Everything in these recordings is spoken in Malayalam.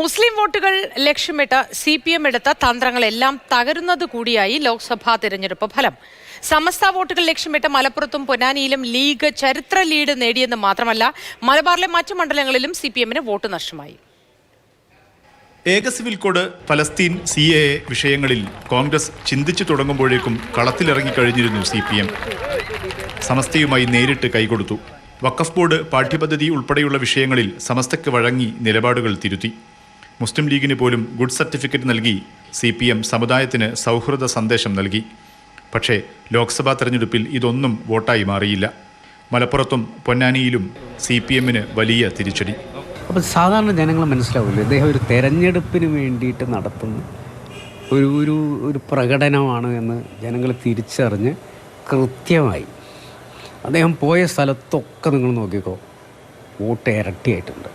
മുസ്ലിം വോട്ടുകൾ ലക്ഷ്യമിട്ട് സി പി എം എടുത്ത തന്ത്രങ്ങളെല്ലാം തകരുന്നത് കൂടിയായി ലോക്സഭാ തിരഞ്ഞെടുപ്പ് ഫലം. സമസ്ത വോട്ടുകൾ ലക്ഷ്യമിട്ട് മലപ്പുറത്തും പൊന്നാനിയിലും ലീഗ് ചരിത്ര ലീഡ് നേടിയെന്ന് മാത്രമല്ല മലബാറിലെ മറ്റു മണ്ഡലങ്ങളിലും സി പി എമ്മിന് വോട്ട് നഷ്ടമായി. ഏക സിവിൽ കോഡ് ഫലസ്തീൻ സി എ വിഷയങ്ങളിൽ കോൺഗ്രസ് ചിന്തിച്ചു തുടങ്ങുമ്പോഴേക്കും കളത്തിലിറങ്ങിക്കഴിഞ്ഞിരുന്നു സി പി എം സമസ്തയുമായി നേരിട്ട് കൈകൊടുത്തു. വഖഫ് ബോർഡ് പാഠ്യപദ്ധതി ഉൾപ്പെടെയുള്ള വിഷയങ്ങളിൽ സമസ്തയ്ക്ക് വഴങ്ങി നിലപാടുകൾ തിരുത്തി. മുസ്ലിം ലീഗിന് പോലും ഗുഡ് സർട്ടിഫിക്കറ്റ് നൽകി സി പി എം സമുദായത്തിന് സൗഹൃദ സന്ദേശം നൽകി. പക്ഷേ ലോക്സഭാ തെരഞ്ഞെടുപ്പിൽ ഇതൊന്നും വോട്ടായി മാറിയില്ല. മലപ്പുറത്തും പൊന്നാനിയിലും സി പി എമ്മിന് വലിയ തിരിച്ചടി. അപ്പോൾ സാധാരണ ജനങ്ങൾ മനസ്സിലാവില്ല? ഇദ്ദേഹം ഒരു തെരഞ്ഞെടുപ്പിന് വേണ്ടിയിട്ട് നടത്തുന്ന ഒരു ഒരു ഒരു പ്രകടനമാണ് എന്ന് ജനങ്ങൾ തിരിച്ചറിഞ്ഞ് കൃത്യമായി. അദ്ദേഹം പോയ സ്ഥലത്തൊക്കെ നിങ്ങൾ നോക്കിക്കോ വോട്ട് ഇരട്ടിയായിട്ടുണ്ട്.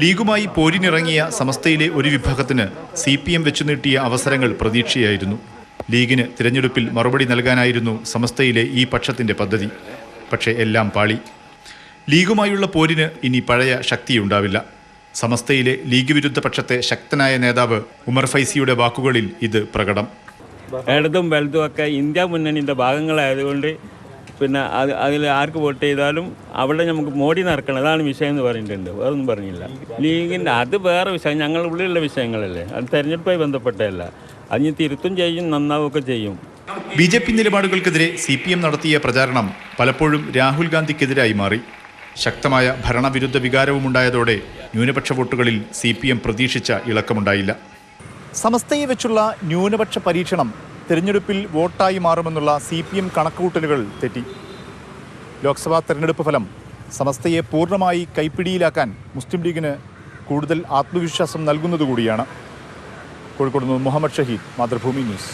ലീഗുമായി പോരിനിറങ്ങിയ സമസ്തയിലെ ഒരു വിഭാഗത്തിന് സി പി എം വെച്ചു നീട്ടിയ അവസരങ്ങൾ പ്രതീക്ഷയായിരുന്നു. ലീഗിന് തിരഞ്ഞെടുപ്പിൽ മറുപടി നൽകാനായിരുന്നു സമസ്തയിലെ ഈ പക്ഷത്തിന്റെ പദ്ധതി. പക്ഷേ എല്ലാം പാളി. ലീഗുമായുള്ള പോരിന് ഇനി പഴയ ശക്തിയുണ്ടാവില്ല. സമസ്തയിലെ ലീഗ് വിരുദ്ധ പക്ഷത്തെ ശക്തനായ നേതാവ് ഉമർ ഫൈസിയുടെ വാക്കുകളിൽ ഇത് പ്രകടം. ഇടതും വലതും ഒക്കെ ഇന്ത്യ മുന്നണിന്റെ ഭാഗങ്ങളായതുകൊണ്ട് പിന്നെ അത് അതിൽ ആർക്ക് വോട്ട് ചെയ്താലും അവിടെ നമുക്ക് മോഡി നടക്കണം. അതാണ് വിഷയം എന്ന് പറഞ്ഞിട്ടുണ്ട്. വേറൊന്നും പറഞ്ഞില്ല. ലീഗിന്റെ അത് വേറെ വിഷയം. ഞങ്ങളുടെ ഉള്ളിലുള്ള വിഷയങ്ങളല്ലേ. അത് തെരഞ്ഞെടുപ്പുമായി ബന്ധപ്പെട്ടതല്ല. അതിന് തിരുത്തും ചെയ്യും നന്നാവുകയൊക്കെ ചെയ്യും. ബി ജെ പി നിലപാടുകൾക്കെതിരെ സി പി എം നടത്തിയ പ്രചാരണം പലപ്പോഴും രാഹുൽ ഗാന്ധിക്കെതിരായി മാറി. ശക്തമായ ഭരണവിരുദ്ധ വികാരവും വികാരവുമുണ്ടായതോടെ ന്യൂനപക്ഷ വോട്ടുകളിൽ സി പി എം പ്രതീക്ഷിച്ച ഇളക്കമുണ്ടായില്ല. സമസ്തയെ വെച്ചുള്ള ന്യൂനപക്ഷ പരീക്ഷണം തിരഞ്ഞെടുപ്പിൽ വോട്ടായി മാറുമെന്നുള്ള സി പി എം കണക്കുകൂട്ടലുകൾ തെറ്റി. ലോക്സഭാ തെരഞ്ഞെടുപ്പ് ഫലം സമസ്തയെ പൂർണമായി കൈപ്പിടിയിലാക്കാൻ മുസ്ലിം ലീഗിന് കൂടുതൽ ആത്മവിശ്വാസം നൽകുന്നതുകൂടിയാണ്. കോഴിക്കോട് നിന്ന് മുഹമ്മദ് ഷഹീദ് മാതൃഭൂമി ന്യൂസ്.